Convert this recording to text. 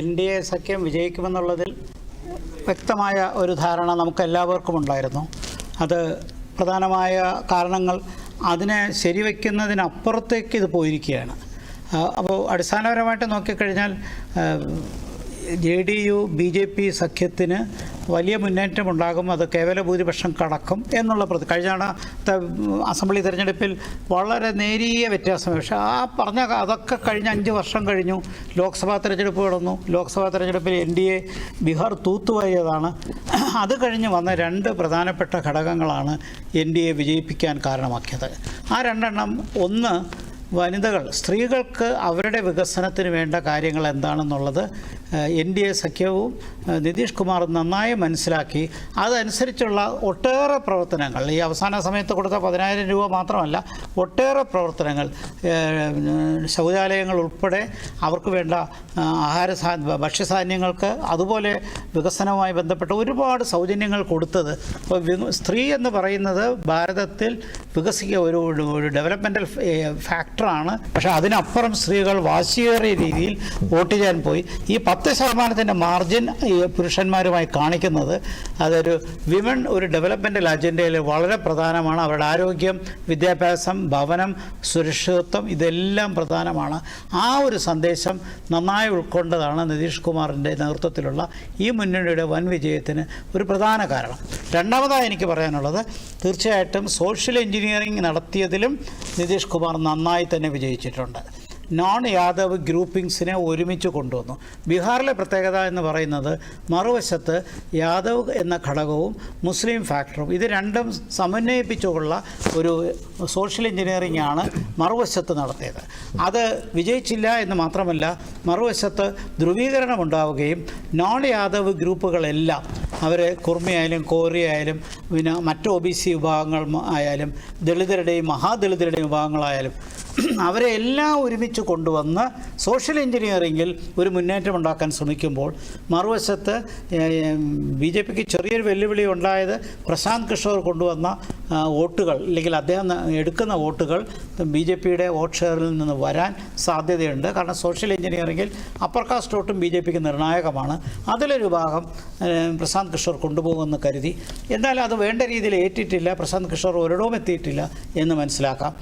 N D A സഖ്യം വിജയിക്കുമെന്നുള്ളതിൽ വ്യക്തമായ ഒരു ധാരണ നമുക്ക് എല്ലാവർക്കും ഉണ്ടായിരുന്നു. അത് പ്രധാനമായ കാരണങ്ങൾ അതിനെ ശരിവയ്ക്കുന്നതിനപ്പുറത്തേക്ക് ഇത് പോയിരിക്കുകയാണ്. അപ്പോൾ അടിസ്ഥാനപരമായിട്ട് നോക്കിക്കഴിഞ്ഞാൽ J D U B J P സഖ്യത്തിന് വലിയ മുന്നേറ്റമുണ്ടാകും അത് കേവല ഭൂരിപക്ഷം കടക്കും എന്നുള്ള പ്രതി കഴിഞ്ഞ അസംബ്ലി തിരഞ്ഞെടുപ്പിൽ വളരെ നേരിയ വ്യത്യാസം. പക്ഷേ ആ പറഞ്ഞ അതൊക്കെ കഴിഞ്ഞ് അഞ്ച് വർഷം കഴിഞ്ഞു. ലോക്സഭാ തിരഞ്ഞെടുപ്പ് കടന്നു. ലോക്സഭാ തിരഞ്ഞെടുപ്പിൽ എൻ ഡി എ ബീഹാർ തൂത്തുവാരിയതാണ്. അത് കഴിഞ്ഞ് വന്ന രണ്ട് പ്രധാനപ്പെട്ട ഘടകങ്ങളാണ് എൻ ഡി എ വിജയിപ്പിക്കാൻ കാരണമാക്കിയത്. ആ രണ്ടെണ്ണം ഒന്ന് വനിതകൾ. സ്ത്രീകൾക്ക് അവരുടെ വികസനത്തിന് വേണ്ട കാര്യങ്ങൾ എന്താണെന്നുള്ളത് എൻ ഡി എ സഖ്യവും നിതീഷ് കുമാറും നന്നായി മനസ്സിലാക്കി. അതനുസരിച്ചുള്ള ഒട്ടേറെ പ്രവർത്തനങ്ങൾ ഈ അവസാന സമയത്ത് കൊടുത്ത പതിനായിരം രൂപ മാത്രമല്ല ഒട്ടേറെ പ്രവർത്തനങ്ങൾ ശൗചാലയങ്ങൾ ഉൾപ്പെടെ അവർക്ക് വേണ്ട ആഹാര ഭക്ഷ്യധാന്യങ്ങൾക്ക് അതുപോലെ വികസനവുമായി ബന്ധപ്പെട്ട ഒരുപാട് സൗജന്യങ്ങൾ കൊടുത്തത്. സ്ത്രീ എന്ന് പറയുന്നത് ഭാരതത്തിൽ വികസിക്കുക ഒരു- ഒരു ഡെവലപ്മെന്റൽ ഫാക്ടറാണ് പക്ഷേ അതിനപ്പുറം സ്ത്രീകൾ വാശിയേറിയ രീതിയിൽ വോട്ട് ചെയ്യാൻ പോയി. ഈ പത്ത് ശതമാനത്തിന്റെ മാർജിൻ ഈ പുരുഷന്മാരുമായി കാണിക്കുന്നത് അതൊരു വിമൺ ഒരു ഡെവലപ്മെന്റൽ അജണ്ടയിൽ വളരെ പ്രധാനമാണ്. അവരുടെ ആരോഗ്യം വിദ്യാഭ്യാസം ഭവനം സുരക്ഷിതത്വം ഇതെല്ലാം പ്രധാനമാണ്. ആ ഒരു സന്ദേശം നന്നായി ഉൾക്കൊണ്ടതാണ് നിതീഷ് കുമാറിന്റെ നേതൃത്വത്തിലുള്ള ഈ മുന്നണിയുടെ വൻ വിജയത്തിന് ഒരു പ്രധാന കാരണം. രണ്ടാമതായി എനിക്ക് പറയാനുള്ളത് തീർച്ചയായിട്ടും സോഷ്യൽ എഞ്ചിനീയറിംഗ് നടത്തിയതിലും നിതീഷ് കുമാർ നന്നായി തന്നെ വിജയിച്ചിട്ടുണ്ട്. നോൺ യാദവ് ഗ്രൂപ്പിംഗ്സിനെ ഒരുമിച്ച് കൊണ്ടുവന്നു. ബീഹാറിലെ പ്രത്യേകത എന്ന് പറയുന്നത് മറുവശത്ത് യാദവ് എന്ന ഘടകവും മുസ്ലിം ഫാക്ടറും. ഇത് രണ്ടും സമന്വയിപ്പിച്ചുള്ള ഒരു സോഷ്യൽ എഞ്ചിനീയറിംഗ് ആണ് മറുവശത്ത് നടത്തിയത്. അത് വിജയിച്ചില്ല എന്ന് മാത്രമല്ല മറുവശത്ത് ധ്രുവീകരണം ഉണ്ടാവുകയും നോൺ യാദവ് ഗ്രൂപ്പുകളെല്ലാം അവർ കുർമിയായാലും കോറിയായാലും പിന്നെ മറ്റ് ഒ ബി സി വിഭാഗങ്ങൾ ആയാലും ദളിതരുടെയും മഹാദളിതരുടെയും വിഭാഗങ്ങളായാലും അവരെ എല്ലാം ഒരുമിച്ച് കൊണ്ടുവന്ന് സോഷ്യൽ എഞ്ചിനീയറിംഗിൽ ഒരു മുന്നേറ്റം ഉണ്ടാക്കാൻ ശ്രമിക്കുമ്പോൾ മറുവശത്ത് ബി ജെ പിക്ക് ചെറിയൊരു വെല്ലുവിളി ഉണ്ടായത് പ്രശാന്ത് കിഷോർ കൊണ്ടുവന്ന വോട്ടുകൾ അല്ലെങ്കിൽ അദ്ദേഹം എടുക്കുന്ന വോട്ടുകൾ ബി ജെ പിയുടെ വോട്ട് ഷെയറിൽ നിന്ന് വരാൻ സാധ്യതയുണ്ട്. കാരണം സോഷ്യൽ എഞ്ചിനീയറിംഗിൽ അപ്പർ കാസ്റ്റ് വോട്ടും ബി ജെ പിക്ക് നിർണായകമാണ്. അതിലൊരു ഭാഗം പ്രശാന്ത് കിഷോർ കൊണ്ടുപോകുമെന്ന് കരുതി. എന്നാൽ അത് വേണ്ട രീതിയിൽ ഏറ്റിട്ടില്ല. പ്രശാന്ത് കിഷോർ ഒരിടവും എത്തിയിട്ടില്ല എന്ന് മനസ്സിലാക്കാം.